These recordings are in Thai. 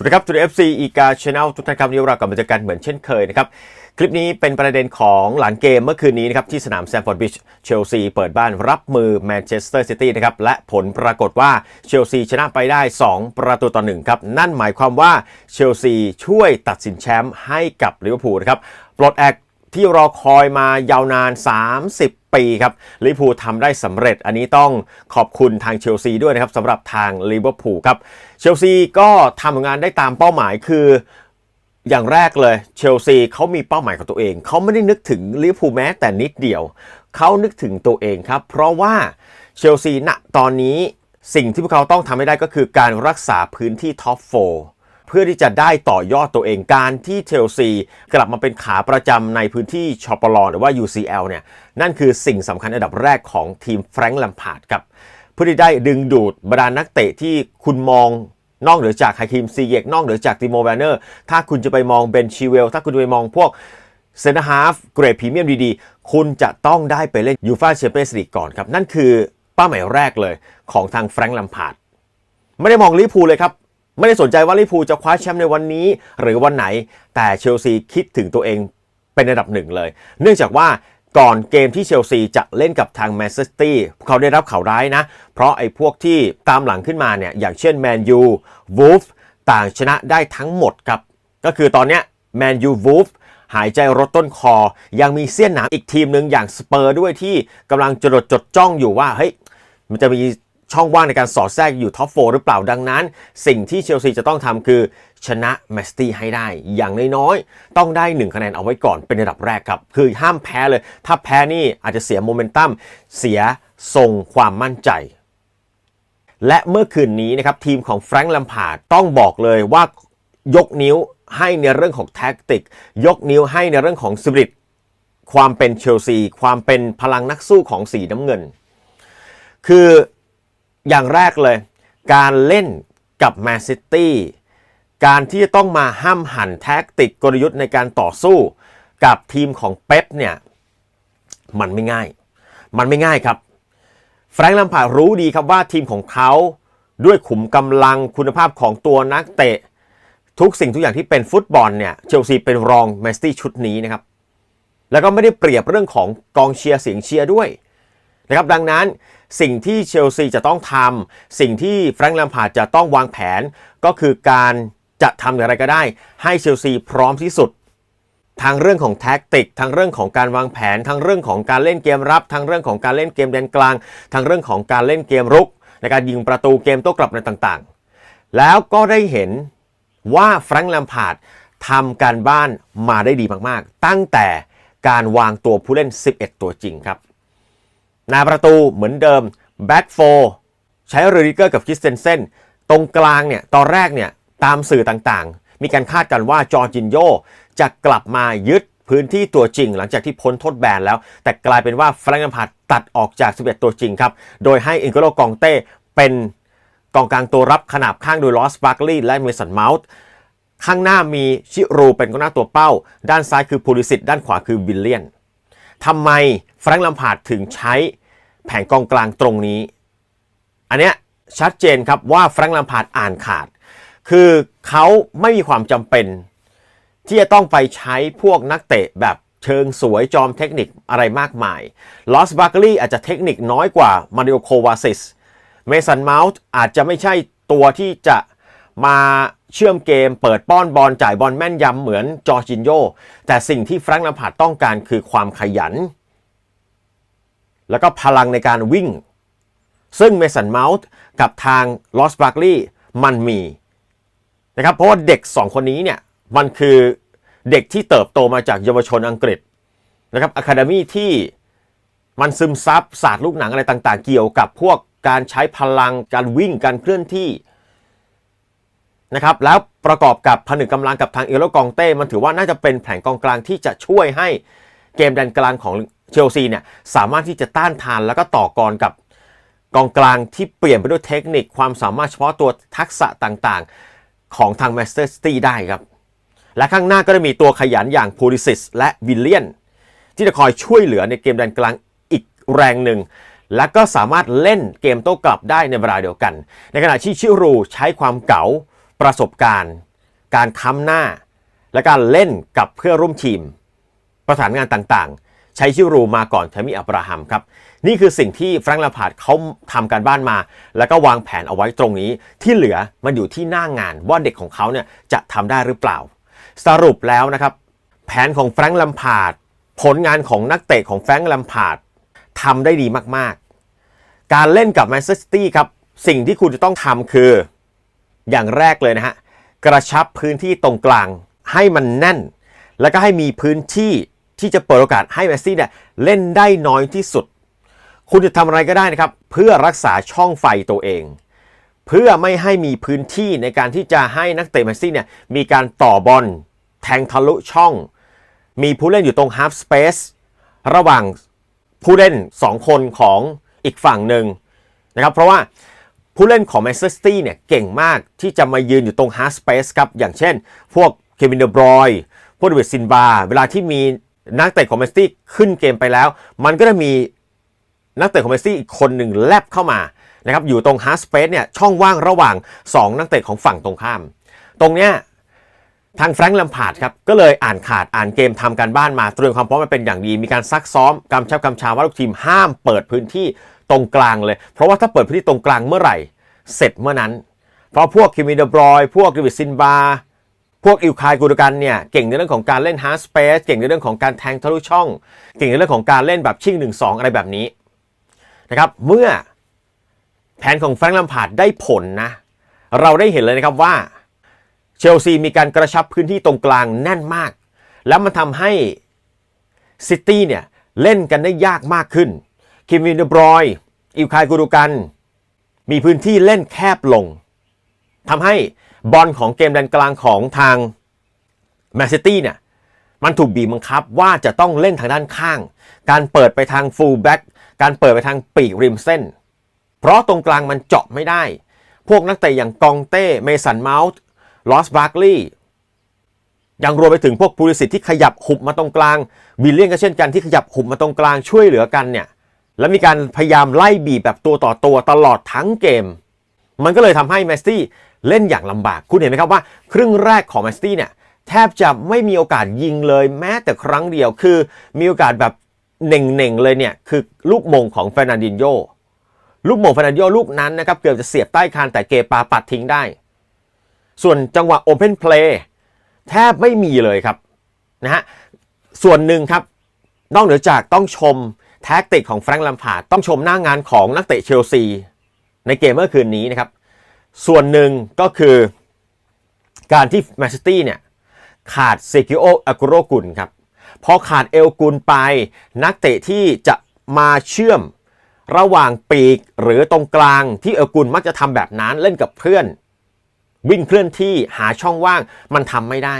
สวัสดีครับทูดเอฟซีอีกาชแนลทุกท่านครับนนี้เรากลับมาเจอกันเหมือนเช่นเคยนะครับ คลิปนี้เป็นประเด็นของหลังเกมเมื่อคืนนี้นะครับ ที่สนามแซมฟอร์ดบิชเชลซีเปิดบ้านรับมือแมนเชสเตอร์ซิตี้นะครับ และผลปรากฏว่าเชลซีชนะไปได้ 2 ประตูต่อหนึ่งครับ นั่นหมายความว่าเชลซีช่วยตัดสินแชมป์ให้กับลิเวอร์พูลนะครับปลดแอก ที่รอคอยมายาวนาน 30 ปีครับลิเวอร์พูลทำได้สำเร็จ อันนี้ต้องขอบคุณทางเชลซีด้วยนะครับสำหรับทางลิเวอร์พูลครับเชลซีก็ทำงานได้ตามเป้าหมายคืออย่างแรกเลยเชลซีเขามีเป้าหมายของตัวเอง เขาไม่ได้นึกถึงลิเวอร์พูลแม้แต่นิดเดียว เขานึกถึงตัวเองครับ เพราะว่าเชลซีณตอนนี้สิ่งที่พวกเขาต้องทำให้ได้ก็คือการรักษาพื้นที่ท็อปโฟ เพื่อที่จะได้ต่อยอดตัวเองการที่เชลซีกลับมาเป็นขาประจำในพื้นที่ชอปลอหรือว่า UCL เนี่ยนั่นคือสิ่งสำคัญอันดับแรกของทีมแฟรงค์แลมพาร์ดครับเพื่อที่ได้ดึงดูดบรรดานักเตะที่คุณมองนอกเหนือจากไฮคิมซีเยกนอกเหนือจากติโมแวนเนอร์ถ้าคุณจะไปมองเบนชิเวลถ้าคุณจะไปมองพวกเซนฮาฟเกรดพรีเมียมดีๆ คุณจะต้องได้ไปเล่นยูฟาแชมเปี้ยนส์ลีกก่อนครับ นั่นคือเป้าหมายแรกเลยของทางแฟรงค์แลมพาร์ดไม่ได้มองลิพูเลยครับ ไม่ได้สนใจว่าลิพูจะคว้าแชมป์ในวันนี้ หรือวันไหน แต่เชลซีคิดถึงตัวเองเป็นระดับหนึ่งเลย เนื่องจากว่าก่อนเกมที่เชลซีจะเล่นกับทางแมนเชสเตอร์เขาได้รับข่าวร้ายนะ เพราะไอ้พวกที่ตามหลังขึ้นมาเนี่ยอย่างเช่นแมนยูวูฟต่างชนะได้ทั้งหมดครับ ก็คือตอนนี้แมนยูวูฟหายใจรถต้นคอ ยังมีเสี้ยนหนามอีกทีมหนึ่งอย่างสเปอร์ด้วยที่กำลังจดจดจ้องอยู่ว่าเฮ้ยมันจะมี ช่องว่างในการสอดแทรกอยู่ท็อปโฟหรือเปล่าดังนั้น สิ่งที่เชลซีจะต้องทำคือชนะแมสตี้ให้ได้ อย่างน้อยๆ ต้องได้ 1 คะแนนเอาไว้ก่อนเป็นระดับแรกครับ คือห้ามแพ้เลย ถ้าแพ้นี่อาจจะเสียโมเมนตัมเสียทรงความมั่นใจ และเมื่อคืนนี้นะครับทีมของแฟรงค์ลัมพาร์ดต้องบอกเลยว่ายกนิ้วให้ในเรื่องของแท็กติก ยกนิ้วให้ในเรื่องของสปิริตความเป็นเชลซี ความเป็นพลังนักสู้ของสีน้ำเงิน คือ อย่างแรกเลย การเล่นกับแมนซิตี้การที่จะต้องมาห้ามหันแท็กติกกลยุทธ์ในการต่อสู้กับทีมของเป๊ปเนี่ย มันไม่ง่าย มันไม่ง่ายครับ แฟรงค์ลัมพาร์รู้ดีครับว่าทีมของเขาด้วยขุมกำลังคุณภาพของตัวนักเตะ ทุกสิ่งทุกอย่างที่เป็นฟุตบอลเนี่ยเชลซีเป็นรองแมนซิตี้ชุดนี้นะครับ แล้วก็ไม่ได้เปรียบเรื่องของกองเชียร์เสียงเชียร์ด้วย นะครับดังนั้นสิ่งที่เชลซีจะต้องทำสิ่งที่แฟรงค์แลมพาร์ดจะต้องวางแผน ก็คือการจะทำอย่างไรก็ได้ ให้เชลซีพร้อมที่สุดทางเรื่องของแท็กติกทางเรื่องของการวางแผนทางเรื่องของการเล่นเกมรับทางเรื่องของการเล่นเกมแดนกลางทางเรื่องของการเล่นเกมรุก ในการยิงประตูเกมโต้กลับในต่างๆ แล้วก็ได้เห็นว่าแฟรงค์แลมพาร์ดทำการบ้านมาได้ดีมากๆ ตั้งแต่การวางตัวผู้เล่น 11 ตัวจริงครับ นาประตูเหมือนเดิมแบ็กโฟใช้เรดิเกอร์กับคิสเตนเซนตรงกลางเนี่ยตอนแรกเนี่ยตามสื่อต่างๆ มีการคาดกันว่าจอร์จินโยจะกลับมายึดพื้นที่ตัวจริงหลังจากที่พ้นโทษแบนแล้ว แต่กลายเป็นว่าแฟรงก์พาร์ดตัดออกจาก 11 ตัวจริงครับ โดยให้อินโกโลกองเต้เป็นกองกลางตัวรับขนาบข้างโดยลอสบาร์กลีและเมสันเมาส์ข้างหน้ามีชิรูเป็นกองหน้าตัวเป้า ด้านซ้ายคือพูลิสิตด้านขวาคือวิลเลียน ทำไมแฟรงก์ลัมพาร์ดถึงใช้แผงกองกลางตรงนี้ อันเนี้ยชัดเจนครับว่าแฟรงค์ลัมพาร์ดอ่านขาด คือเขาไม่มีความจำเป็น ที่จะต้องไปใช้พวกนักเตะแบบเชิงสวยจอมเทคนิคอะไรมากมาย ลอสบาร์กลีอาจจะเทคนิคน้อยกว่ามาริโอโควาซิส เมสันเมาส์อาจจะไม่ใช่ตัวที่จะมา เชื่อมเกมเปิดป้อนบอลจ่ายบอลแม่นยำเหมือนจอร์จินโยแต่สิ่งที่แฟรงค์ลัมพาดต้องการคือความขยัน แล้วก็พลังในการวิ่ง ซึ่งเมสันเมาส์กับทางลอสบาร์กลีย์มันมีนะครับเพราะว่าเด็ก 2 คนนี้เนี่ยมันคือเด็กที่เติบโตมาจากเยาวชนอังกฤษนะครับอะคาเดมี่ที่มันซึมซับศาสตร์ลูกหนังอะไรต่างๆ เกี่ยวกับพวกการใช้พลังการวิ่งการเคลื่อนที่ นะครับแล้วประกอบกับผนึกกำลังกับทางเอโรกองเต้มันถือว่าน่าจะเป็นแผงกองกลางที่จะช่วยให้เกมแดนกลางของเชลซีเนี่ยสามารถที่จะต้านทานแล้วก็ต่อกรกับกองกลางที่เปลี่ยนไปด้วยเทคนิคความสามารถเฉพาะตัวทักษะต่างๆ ของทางแมสเตอร์ซิตี้ได้ครับ และข้างหน้าก็จะมีตัวขยันอย่างพูลิซิสและวิลเลียน ที่จะคอยช่วยเหลือในเกมแดนกลางอีกแรงหนึ่ง และก็สามารถเล่นเกมโต้กลับได้ในเวลาเดียวกัน ในขณะที่ชิรูใช้ความเก๋า ประสบการณ์ การค้ำหน้า และการเล่นกับเพื่อร่วมทีม ประสานงานต่างๆ ใช้ชิรูมาก่อนเทมิอับราฮัมครับ นี่คือสิ่งที่แฟรงค์ลาพาร์ดเขาทำการบ้านมา แล้วก็วางแผนเอาไว้ตรงนี้ ที่เหลือมันอยู่ที่หน้างานว่าเด็กของเขาเนี่ยจะทำได้หรือเปล่า สรุปแล้วนะครับ แผนของแฟรงค์ลัมพาร์ดผลงานของนักเตะของแฟรงค์ลัมพาร์ดทำได้ดีมากๆ การเล่นกับแมนเชสเตอร์ซิตี้ครับ สิ่งที่คุณจะต้องทำคือ อย่างแรกเลยนะฮะกระชับพื้นที่ตรงกลางให้มันแน่น แล้วก็ให้มีพื้นที่ที่จะเปิดโอกาสให้แมสซี่เนี่ยเล่นได้น้อยที่สุด คุณจะทำอะไรก็ได้นะครับ เพื่อรักษาช่องไฟตัวเอง เพื่อไม่ให้มีพื้นที่ในการที่จะให้นักเตะแมสซี่เนี่ยมีการต่อบอลแทงทะลุช่อง มีผู้เล่นอยู่ตรง half space ระหว่างผู้เล่น 2 คนของอีกฝั่งหนึ่งนะครับ เพราะว่า ผู้เล่นของแมนเชสเตอร์เนี่ยเก่งมากที่จะมายืนอยู่ตรง half space ครับ อย่างเช่น พวกเควินเดบรอยพวกเดวิดซินบา เวลาที่มีนักเตะของแมนเชสเตอร์ขึ้นเกมไปแล้ว มันก็จะมีนักเตะของแมนเชสเตอร์อีกคนหนึ่งแลบเข้ามานะครับอยู่ตรง half space เนี่ยช่องว่างระหว่าง 2 นักเตะของฝั่งตรงข้าม ตรงเนี้ยทางแฟรงค์ลัมพาร์ดครับ ก็เลยอ่านขาดอ่านเกมทำการบ้านมาเตรียมความพร้อมมาเป็นอย่างดี มีการซักซ้อมกำชับกำชาว่าลูกทีมห้ามเปิดพื้นที่ ตรงกลางเลย เพราะว่าถ้าเปิดพื้นที่ตรงกลางเมื่อไหร่ เสร็จเมื่อนั้น เพราะพวกคิมิเดบรอย พวกดิวิดซินบา พวกอิลคายกูดกันเนี่ย เก่งในเรื่องของการเล่นฮาร์ดสเปซเก่งในเรื่องของการแทงทะลุช่อง เก่งในเรื่องของการเล่นแบบชิงหนึ่งสองอะไรแบบนี้นะครับเมื่อแผนของแฟรงค์ลัมพาร์ดได้ผลนะ เราได้เห็นเลยนะครับว่าเชลซีมีการกระชับพื้นที่ตรงกลางแน่นมาก แล้วมันทำให้ซิตี้เนี่ย เล่นกันได้ยากมากขึ้น คิมวินเดบรอย อิลคายกูรูกัน มีพื้นที่เล่นแคบลงทำให้บอลของเกมแดนกลางของทางแมนซิตี้เนี่ยมันถูกบีบบังคับว่าจะต้องเล่นทางด้านข้าง การเปิดไปทางฟูลแบ็กการเปิดไปทางปีกริมเส้น เพราะตรงกลางมันเจาะไม่ได้ พวกนักเตะอย่างกองเต้ เมสันเมาส์ ลอสบาร์กลีย์ยังรวมไปถึงพวกพูลิสิตที่ขยับหุบมาตรงกลางวิลเลียนก็เช่นกันที่ขยับหุบมาตรงกลางช่วยเหลือกันเนี่ย แล้วมีการพยายามไล่บีบแบบตัวต่อตัวตลอดทั้งเกม มันก็เลยทำให้แมสซี่เล่นอย่างลำบาก คุณเห็นไหมครับว่า ครึ่งแรกของแมสซี่เนี่ยแทบจะไม่มีโอกาสยิงเลยแม้แต่ครั้งเดียวคือมีโอกาสแบบเน่งๆเลยเนี่ยคือลูกมงของเฟรนันดินโยลูกมงเฟรนันดินโยลูกนั้นนะครับเกือบจะเสียบใต้คานแต่เกปาปัดทิ้งได้ ส่วนจังหวะ Open Play แทบไม่มีเลยครับนะฮะส่วนหนึ่งครับนอกเหนือจากต้องชม แท็กติกของแฟรงค์ลัมพาร์ดต้องชมหน้างงานของนักเตะเชลซี ในเกมเมื่อคืนนี้นะครับ ส่วนหนึ่งก็คือการที่แมนซิตี้เนี่ยขาดเซกิโออากุโรกุลครับพอขาดเอลกุลไป นักเตะที่จะมาเชื่อมระหว่างปีกหรือตรงกลางที่เอลกุลมักจะทำแบบนั้นเล่นกับเพื่อน วิ่งเคลื่อนที่หาช่องว่างมันทำไม่ได้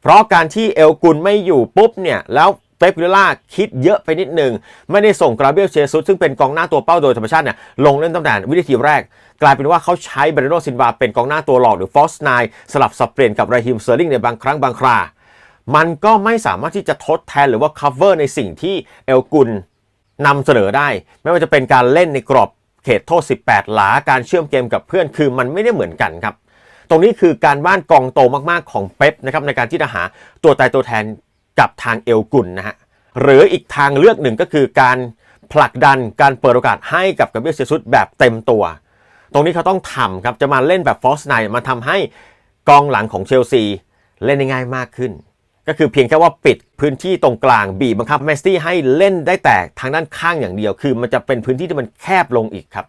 เพราะการที่เอลกุลไม่อยู่ปุ๊บเนี่ยแล้ว ป๊ปวิลล่าคิดเยอะไปนิดหนึ่ง ไม่ได้ส่งกราเบียลเชซุสซึ่งเป็นกองหน้าตัวเป้าโดยธรรมชาติเนี่ยลงเล่นตั้งแต่วินาทีแรก กลายเป็นว่าเขาใช้เบรโนซินวาเป็นกองหน้าตัวหลอกหรือฟอสไนสลับสับเปลี่ยนกับไรฮิมเซอร์ลิงในบางครั้งบางครา มันก็ไม่สามารถที่จะทดแทนหรือว่า cover ในสิ่งที่เอลกุลนำเสนอได้ ไม่ว่าจะเป็นการเล่นในกรอบเขตโทษ 18 หลา การเชื่อมเกมกับเพื่อนคือมันไม่ได้เหมือนกันครับ ตรงนี้คือการบ้านกองโตมากๆของเป๊ปนะครับในการที่จะหาตัวตายตัวแทน กับทางเอลกุลนะฮะหรืออีกทางเลือกหนึ่งก็คือการผลักดันการเปิดโอกาสให้กับกาเบียเซซุสแบบเต็มตัว ตรงนี้เขาต้องทำครับจะมาเล่นแบบฟอสไนมันทำให้กองหลังของเชลซีเล่นได้ง่ายมากขึ้น ก็คือเพียงแค่ว่าปิดพื้นที่ตรงกลางบีบบังคับแมสซี่ให้เล่นได้แต่ทางด้านข้างอย่างเดียว คือมันจะเป็นพื้นที่ที่มันแคบลงอีกครับ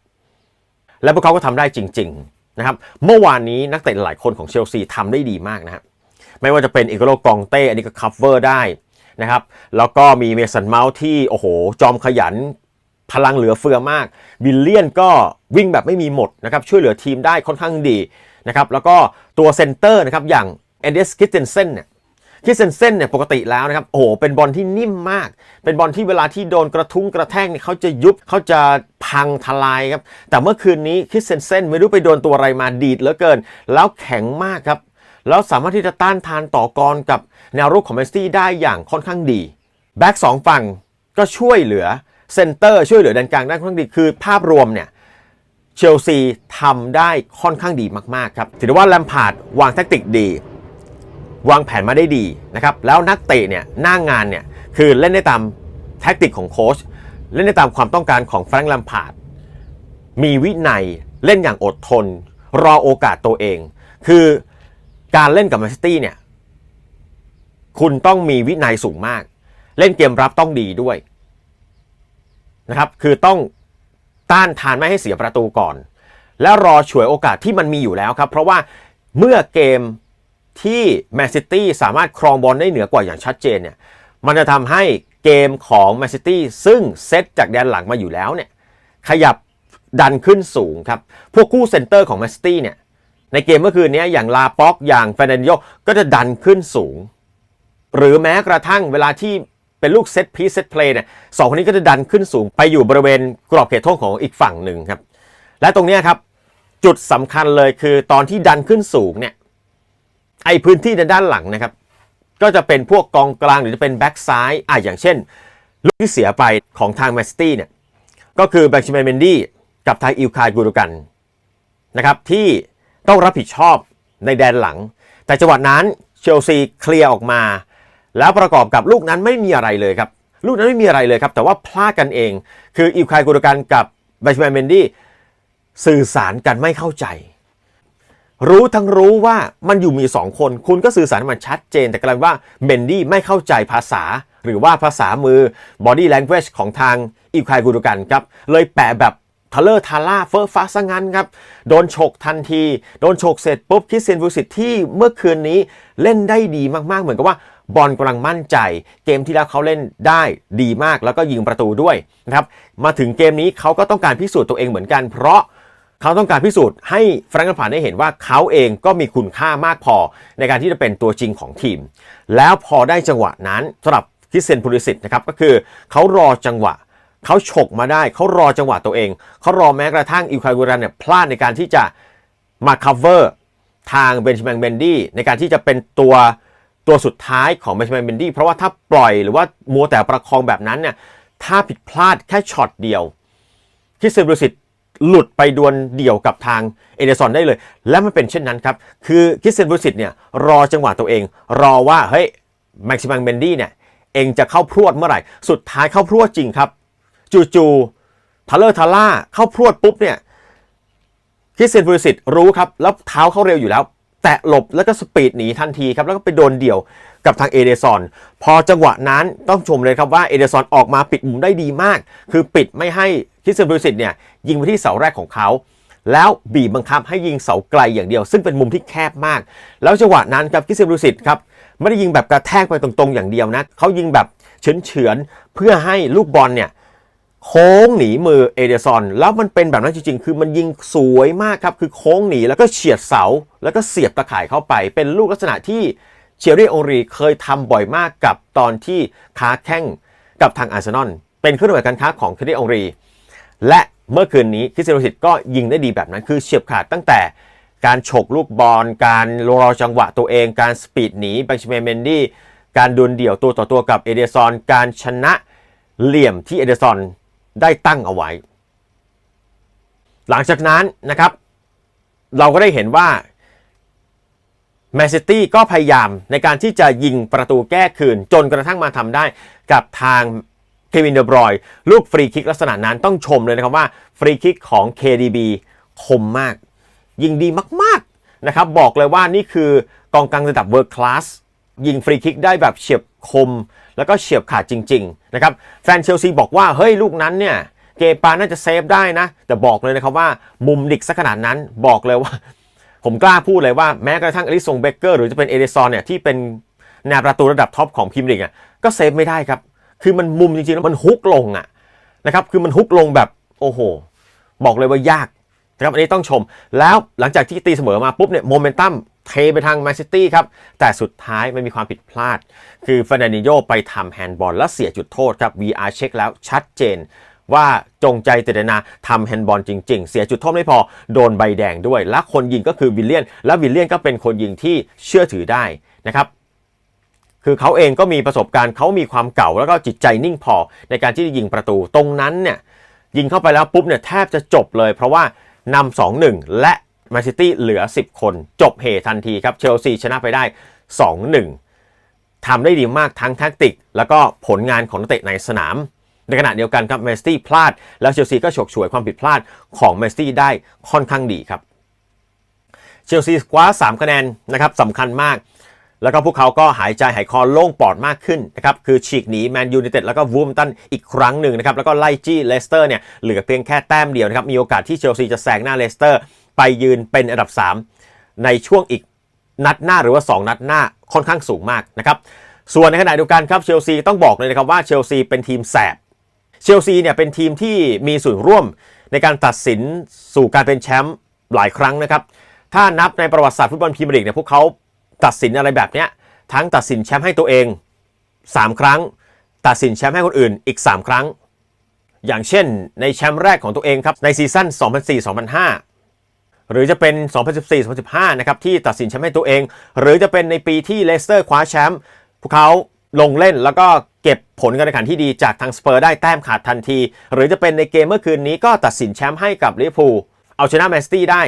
และพวกเขาก็ทำได้จริง ๆ นะครับ เมื่อวานนี้นักเตะหลายคนของเชลซีทำได้ดีมากนะครับ ไม่ว่าจะเป็นอิกโลกองเต้อันนี้ก็คัฟเวอร์ได้นะครับ แล้วก็มีเมสันเมาส์ที่ โอ้โห จอมขยัน พลังเหลือเฟือมากวิลเลียนก็วิ่งแบบไม่มีหมดนะครับ ช่วยเหลือทีมได้ค่อนข้างดีนะครับ แล้วก็ตัวเซนเตอร์นะครับ อย่างเอนเดสคิสเทนเซนเนี่ยคิสเซนเซนเนี่ยปกติแล้วนะครับ โอ้โห เป็นบอลที่นิ่มมาก เป็นบอลที่เวลาที่โดนกระทุ้งกระแทกเนี่ยเขาจะยุบเขาจะพังทลายครับ แต่เมื่อคืนนี้คิสเซนเซนไม่รู้ไปโดนตัวอะไรมาดีดเหลือเกิน แล้วแข็งมากครับ แล้วสามารถที่จะต้านทานต่อกรกับแนวรุกของแมนซิตี้ได้อย่างค่อนข้างดี แบ็กสองฝั่งก็ช่วยเหลือเซนเตอร์ช่วยเหลือแดนกลางได้ค่อนข้างดีคือภาพรวมเนี่ยเชลซีทำได้ค่อนข้างดีมากๆครับถือว่าแลมพาร์ดวางแทคติกดี วางแผนมาได้ดีนะครับแล้วนักเตะเนี่ยหน้างงานเนี่ยคือเล่นได้ตามแทคติกของโค้ชเล่นได้ตามความต้องการของแฟรงค์แลมพาร์ดมีวินัยเล่นอย่างอดทน รอโอกาสตัวเอง คือ การเล่นกับแมนซิตี้เนี่ย คุณต้องมีวินัยสูงมาก เล่นเกมรับต้องดีด้วยนะครับ คือต้องต้านทานไม่ให้เสียประตูก่อน แล้วรอฉวยโอกาสที่มันมีอยู่แล้วครับ เพราะว่าเมื่อเกมที่แมนซิตี้สามารถครองบอลได้เหนือกว่าอย่างชัดเจนเนี่ย มันจะทำให้เกมของแมนซิตี้ซึ่งเซตจากแดนหลังมาอยู่แล้วเนี่ย ขยับดันขึ้นสูงครับ พวกคู่เซนเตอร์ของแมนซิตี้เนี่ย ในเกมเมื่อคืนนี้อย่างลาป็อกอย่างแฟนเดนโยก็จะดันขึ้นสูง หรือแม้กระทั่งเวลาที่เป็นลูกเซตพีเซตเพลย์เนี่ยสองคนนี้ก็จะดันขึ้นสูงไปอยู่บริเวณกรอบเขตโทษของอีกฝั่งหนึ่งครับ และตรงนี้ครับ จุดสำคัญเลยคือตอนที่ดันขึ้นสูงเนี่ยไอพื้นที่ในด้านหลังนะครับ ก็จะเป็นพวกกองกลางหรือจะเป็นแบ็กซ้ายอะอย่างเช่น ลูกที่เสียไปของทางแมนซิตี้เนี่ยก็คือแบ็กชิมเมนดี้กับทางอิลคายกูโดกันนะครับที่ ต้องรับผิดชอบในแดนหลัง แต่จังหวะนั้นเชลซีเคลียร์ออกมา แล้วประกอบกับลูกนั้นไม่มีอะไรเลยครับ ลูกนั้นไม่มีอะไรเลยครับ แต่ว่าพลาดกันเอง คืออิลคายกูโดกันกับแบ็กชิแมนเมนดี้สื่อสารกันไม่เข้าใจ รู้ทั้งรู้ว่ามันอยู่มี 2 คน คุณก็สื่อสารมันชัดเจน แต่กลายว่าเมนดี้ไม่เข้าใจภาษา หรือว่าภาษามือ body language ของทางอิคายกูดูกันครับ เลยแปะแบบ ทะเลอร์ทาล่าเฟอร์ฟ้าซะงั้นครับ โดนฉกทันที โดนฉกเสร็จปุ๊บคิสเซนฟูสิตที่เมื่อคืนนี้เล่นได้ดีมากๆ เหมือนกับว่าบอลกำลังมั่นใจ เกมที่แล้วเขาเล่นได้ดีมากแล้วก็ยิงประตูด้วยนะครับมาถึงเกมนี้เขาก็ต้องการพิสูจน์ตัวเองเหมือนกัน เพราะเขาต้องการพิสูจน์ให้แฟรงก์ผ่านได้เห็นว่าเขาเองก็มีคุณค่ามากพอในการที่จะเป็นตัวจริงของทีม แล้วพอได้จังหวะนั้นสำหรับคิสเซนพูลิสิตนะครับก็คือเขารอจังหวะ เขาฉกมาได้ เขารอจังหวะตัวเอง เขารอแม้กระทั่งอิวคายกูรันเนี่ยพลาดในการที่จะมา cover ทางเบนชแมนเบนดี้ในการที่จะเป็นตัวตัวสุดท้ายของเบนชแมนเบนดี้เพราะว่าถ้าปล่อยหรือว่ามัวแต่ประคองแบบนั้นเนี่ยถ้าผิดพลาดแค่ช็อตเดียวคริสเซนบรูสิตหลุดไปดวลเดี่ยวกับทางเอเดซอนได้เลย และมันเป็นเช่นนั้นครับ คือคริสเซนบรูสิตเนี่ยรอจังหวะตัวเอง รอว่าเฮ้ยแม็กซิมังเบนดี้เนี่ยเองจะเข้าพรวดเมื่อไหร่ สุดท้ายเข้าพรวดจริงครับ จู่ๆทาเลอร์ทาร่าเข้าพรวดปุ๊บเนี่ยคริสเซนบรูสิตรู้ครับ แล้วเท้าเข้าเร็วอยู่แล้ว แตะหลบแล้วก็สปีดหนีทันทีครับ แล้วก็ไปโดนเดี่ยวกับทางเอเดซอน พอจังหวะนั้นต้องชมเลยครับว่าเอเดซอนออกมาปิดมุมได้ดีมาก คือปิดไม่ให้คริสเซนบรูสิตเนี่ยยิงไปที่เสาแรกของเขา แล้วบีบบังคับให้ยิงเสาไกลอย่างเดียว ซึ่งเป็นมุมที่แคบมาก แล้วจังหวะนั้นครับคริสเซนบรูสิตครับไม่ได้ยิงแบบกระแทกไปตรงๆอย่างเดียวนะเขายิงแบบเฉือนๆเพื่อให้ลูกบอลเนี่ย โค้งหนีมือเอเดซอน แล้วมันเป็นแบบนั้นจริง ๆ คือมันยิงสวยมากครับ คือโค้งหนีแล้วก็เฉียดเสา แล้วก็เสียบตะข่ายเข้าไป เป็นลูกลักษณะที่เชอรี่โอรีเคยทำบ่อยมากกับตอนที่ค้าแข่งกับทางอาร์เซนอลเป็นเครื่องหมายการค้าของเชอรี่โอรี และเมื่อคืนนี้คริสเตียโนสิตก็ยิงได้ดีแบบนั้น คือเฉียบขาดตั้งแต่การฉกลูกบอล การรอจังหวะตัวเอง การสปีดหนีแบงชเมเมนดี้ การดวลเดี่ยวตัวต่อตัวกับเอเดซอน การชนะเหลี่ยมที่เอเดซอน ได้ตั้งเอาไว้ หลังจากนั้นนะครับ เราก็ได้เห็นว่าแมนซิตี้ก็พยายามในการที่จะยิงประตูแก้คืน จนกระทั่งมาทำได้กับทางเควินเดอบรอยลูกฟรีคิกลักษณะนั้นต้องชมเลยนะครับว่าฟรีคิกของ KDB คมมาก ยิงดีมากๆนะครับบอกเลยว่านี่คือกองกลางระดับเวิร์คคลาส ยิงฟรีคิกได้แบบเฉียบคม แล้วก็เฉียบขาดจริงๆนะครับแฟนเชลซีบอกว่าเฮ้ยลูกนั้นเนี่ยเกปาน่าจะเซฟได้นะ แต่บอกเลยนะครับว่ามุมดิกสักขนาดนั้นบอกเลยว่า ผมกล้าพูดเลยว่าแม้กระทั่งอลิซงเบเกอร์หรือจะเป็นเอเดซอนเนี่ยที่เป็นแนวประตูระดับท็อปของพรีเมียร์ลีกอะก็เซฟไม่ได้ครับ คือมันมุมจริงๆแล้วมันฮุกลงอะนะครับคือมันฮุกลงแบบโอ้โห บอกเลยว่ายากนะครับอันนี้ต้องชมแล้วหลังจากที่ตีเสมอมาปุ๊บเนี่ยโมเมนตัม เทไปทางแมนซิตี้ครับ แต่สุดท้ายมันมีความผิดพลาด คือฟ e น a นิโยไปทำแฮนด์บอลและเสียจุดโทษครับ VR เช็คแล้วชัดเจนว่าจงใจเจตนาทำแฮนด์บอลจริง ๆ เสียจุดโทษไม่พอโดนใบแดงด้วย และคนยิงก็คือวิลเลียน และวิลเลียนก็เป็นคนยิงที่เชื่อถือได้นะครับคือเขาเองก็มีประสบการณ์เขามีความเก่าแล้วก็จิตใจนิ่งพอในการที่จะยิงประตูตรงนั้นเนี่ยยิงเข้าไปแล้วปุ๊บเนี่ยแทบจะจบเลย เพราะว่านำ2-1และ มนซิตี้เหลือ 10 คน จบเหทันทีครับ เชลซีชนะไปได้ 2-1ทำได้ดีมากทั้งแท็กติก แล้วก็ผลงานของนักเตะในสนาม ในขณะเดียวกันครับแมนซิตี้พลาด แล้วเชลซีก็ฉกฉวยความผิดพลาดของแมนซิตี้ได้ค่อนข้างดีครับ เชลซีคว้า 3 คะแนนนะครับสำคัญมากแล้วก็พวกเขาก็หายใจหายคอโล่งปอดมากขึ้นนะครับ คือฉีกหนีแมนยู i นเต็ดแล้วก็วูมตันอีกครั้งหนึ่งนะครับ แล้วก็ไล่จี้เลสเตอร์เนี่ยเหลือเพียงแค่แต้มเดียวนะครับ มีโอกาสที่เชลซีจะแซงหน้าเลสเตอร์ ไปยืนเป็นอันดับ 3 ในช่วงอีกนัดหน้าหรือว่า 2 นัดหน้าค่อนข้างสูงมากนะครับส่วนในขณะเดียวกันครับเชลซีต้องบอกเลยนะครับว่าเชลซีเป็นทีมแสบเชลซีเนี่ยเป็นทีมที่มีส่วนร่วมในการตัดสินสู่การเป็นแชมป์หลายครั้งนะครับถ้านับในประวัติศาสตร์ฟุตบอลพรีเมียร์ลีกเนี่ยพวกเขาตัดสินอะไรแบบเนี้ยทั้งตัดสินแชมป์ให้ตัวเอง 3 ครั้ง ตัดสินแชมป์ให้คนอื่นอีก 3 ครั้ง อย่างเช่นในแชมป์แรกของตัวเองครับในซีซั่น2004-2005 หรือจะเป็น 2014-2015 นะครับที่ตัดสินแชมป์ให้ตัวเอง หรือจะเป็นในปีที่เลสเตอร์คว้าแชมป์พวกเขาลงเล่นแล้วก็เก็บผลการแข่งขันที่ดีจากทางสเปอร์ได้แต้มขาดทันที หรือจะเป็นในเกมเมื่อคืนนี้ก็ตัดสินแชมป์ให้กับลิเวอร์พูลเอาชนะแมนซิตี้ได้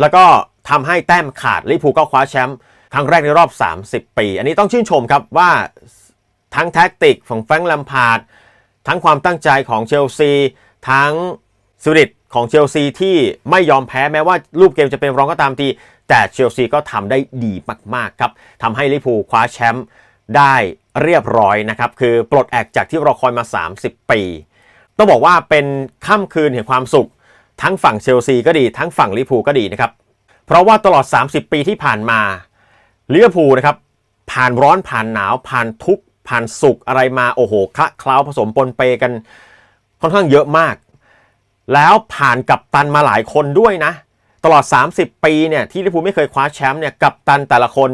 แล้วก็ทำให้แต้มขาดลิเวอร์พูลก็คว้าแชมป์ครั้งแรกในรอบ 30 ปี อันนี้ต้องชื่นชมครับว่าทั้งแท็กติกของแฟรงค์แลมพาร์ดทั้งความตั้งใจของเชลซีทั้งสปิริต ของเชลซีที่ไม่ยอมแพ้แม้ว่ารูปเกมจะเป็นรองก็ตามทีแต่เชลซีก็ทำได้ดีมากๆครับทำให้ลิเวอร์พูคว้าแชมป์ได้เรียบร้อยนะครับคือปลดแอกจากที่รอคอยมา 30 ปี ต้องบอกว่าเป็นค่ำคืนแห่งความสุข ทั้งฝั่งเชลซีก็ดีทั้งฝั่งลิเวอร์พูก็ดีนะครับเพราะว่าตลอด 30 ปีที่ผ่านมาลิเวอร์พูลนะครับผ่านร้อนผ่านหนาวผ่านทุกผ่านสุขอะไรมาโอ้โหคะเคล้าผสมปนเปกันค่อนข้างเยอะมาก แล้วผ่านกับตันมาหลายคนด้วยนะ ตลอด 30 ปีเนี่ยที่ลิเวอร์พูลไม่เคยคว้าแชมป์เนี่ยกับตันแต่ละคน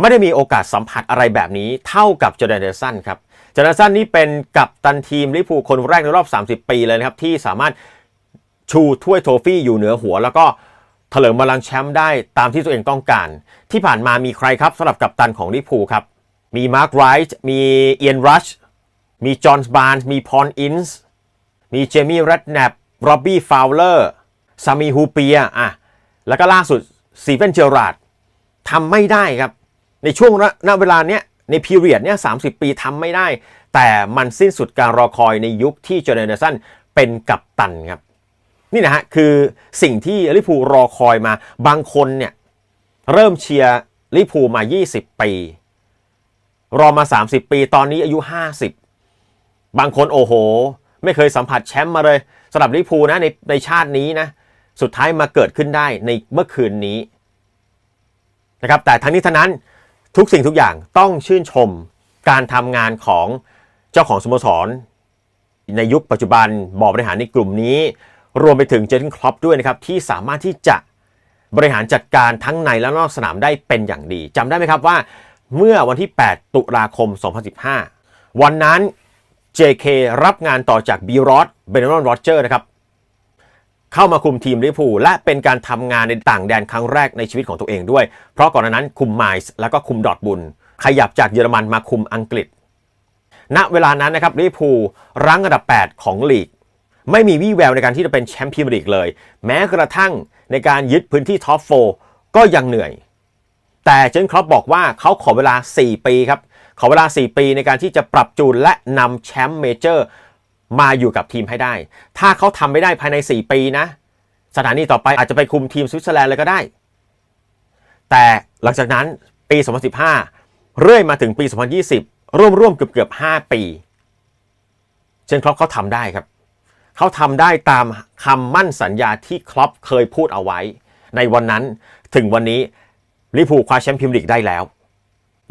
ไม่ได้มีโอกาสสัมผัสอะไรแบบนี้เท่ากับจอร์แดนเดอร์สันครับจอร์แดนเดอร์สันนี่เป็นกัปตันทีมลิเวอร์พูลคนแรกในรอบ 30 ปีเลยนะครับที่สามารถชูถ้วยโทฟี่อยู่เหนือหัว แล้วก็เถลิงบัลลังแชมป์ได้ตามที่ตัวเองต้องการ ที่ผ่านมามีใครครับสำหรับกัปตันของลิเวอร์พูลครับมีมาร์คไรท์มีเอียนรัชมีจอห์นส์บาร์นส์มีพอนอินส์มีเจมี่แรดแนป โรบบี้ฟาวเลอร์ซามีฮูเปียอะแล้วก็ล่าสุดซีเฟนเจอราร์ดทำไม่ได้ครับ ในช่วงณเวลาเนี้ยในพีเรียดเนี้ยสาปีทำไม่ได้ แต่มันสิ้นสุดการรอคอยในยุคที่จอร์แดนเดอร์สันเป็นกัปตันครับ นี่นะฮะ คือสิ่งที่ลิพูรอคอยมาบางคนเนี่ยเริ่มเชียร์ลิพูมา 20 ปี รอมา 30 ปี ตอนนี้อายุ 50 บางคนโอ้โห ไม่เคยสัมผัสแชมป์มาเลย สำหรับลิเวอร์พูนะในในชาตินี้นะสุดท้ายมาเกิดขึ้นได้ในเมื่อคืนนี้นะครับแต่ทั้งนี้ทั้งนั้นทุกสิ่งทุกอย่างต้องชื่นชมการทำงานของเจ้าของสโมสร ในยุคปัจจุบันบอร์ดบริหารในกลุ่มนี้ รวมไปถึงเจนครอปด้วยนะครับที่สามารถที่จะบริหารจัดการทั้งในและนอกสนามได้เป็นอย่างดีจำได้ไหมครับว่า เมื่อวันที่ 8 ตุลาคม 2015 วันนั้น JK รับงานต่อจากบีรอสเบนนอนโรเจอร์นะครับเข้ามาคุมทีมลิเวอร์พูลและเป็นการทำงานในต่างแดนครั้งแรกในชีวิตของตัวเองด้วย เพราะก่อนหน้านั้นคุมไมส์แล้วก็คุมดอทบุนขยับจากเยอรมันมาคุมอังกฤษ ณเวลานั้นนะครับลิเวอร์พูลรั้งอันดับ 8 ของลีก ไม่มีวี่แววในการที่จะเป็นแชมป์พรีเมียร์ลีกเลย แม้กระทั่งในการยึดพื้นที่ท็อปโฟก็ยังเหนื่อย แต่เจนครอปบอกว่าเขาขอเวลา 4 ปีครับ ขอเวลา 4 ปีในการที่จะปรับจูนและนำแชมป์เมเจอร์มาอยู่กับทีมให้ได้ ถ้าเขาทำไม่ได้ภายใน 4 ปีนะ สถานีต่อไปอาจจะไปคุมทีมสวิตเซอร์แลนด์เลยก็ได้ แต่หลังจากนั้นปี 2015 เรื่อยมาถึงปี 2020 ร่วมร่วมๆเกือบเกือบ5 ปีเจนครอปเขาทำได้ครับ เขาทำได้ตามคำมั่นสัญญาที่ครอปเคยพูดเอาไว้ ในวันนั้นถึงวันนี้ลิพูคว้าแชมป์พรีเมียร์ลีกได้แล้ว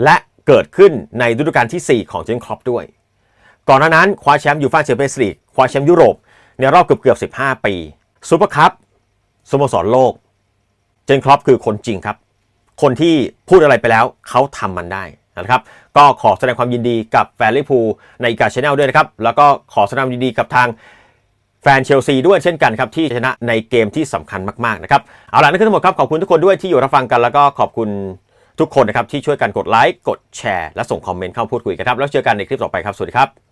และ เกิดขึ้นในฤดูกาลที่ 4 ของเจนครอปด้วย ก่อนหน้านั้นคว้าแชมป์ยูฟ่าแชมเปี้ยนส์ลีกคว้าแชมป์ยุโรป ในรอบเกือบเกือบ15 ปีซูเปอร์คัพสโมสรโลก เจนครอปคือคนจริงครับ คนที่พูดอะไรไปแล้วเขาทำมันได้นะครับก็ขอแสดงความยินดีกับแฟนลิพูในกาชแนลด้วยนะครับ แล้วก็ขอแสดงความยินดีกับทางแฟนเชลซีด้วยเช่นกันครับ ที่ชนะในเกมที่สำคัญมาก ๆ นะครับ เอาล่ะนั่นคือทั้งหมดครับ ขอบคุณทุกคนด้วยที่อยู่รับฟังกันแล้วก็ขอบคุณ ทุกคนนะครับที่ช่วยกันกดไลค์กดแชร์และส่งคอมเมนต์เข้าพูดคุยกันครับแล้วเจอกันในคลิปต่อไปครับสวัสดีครับ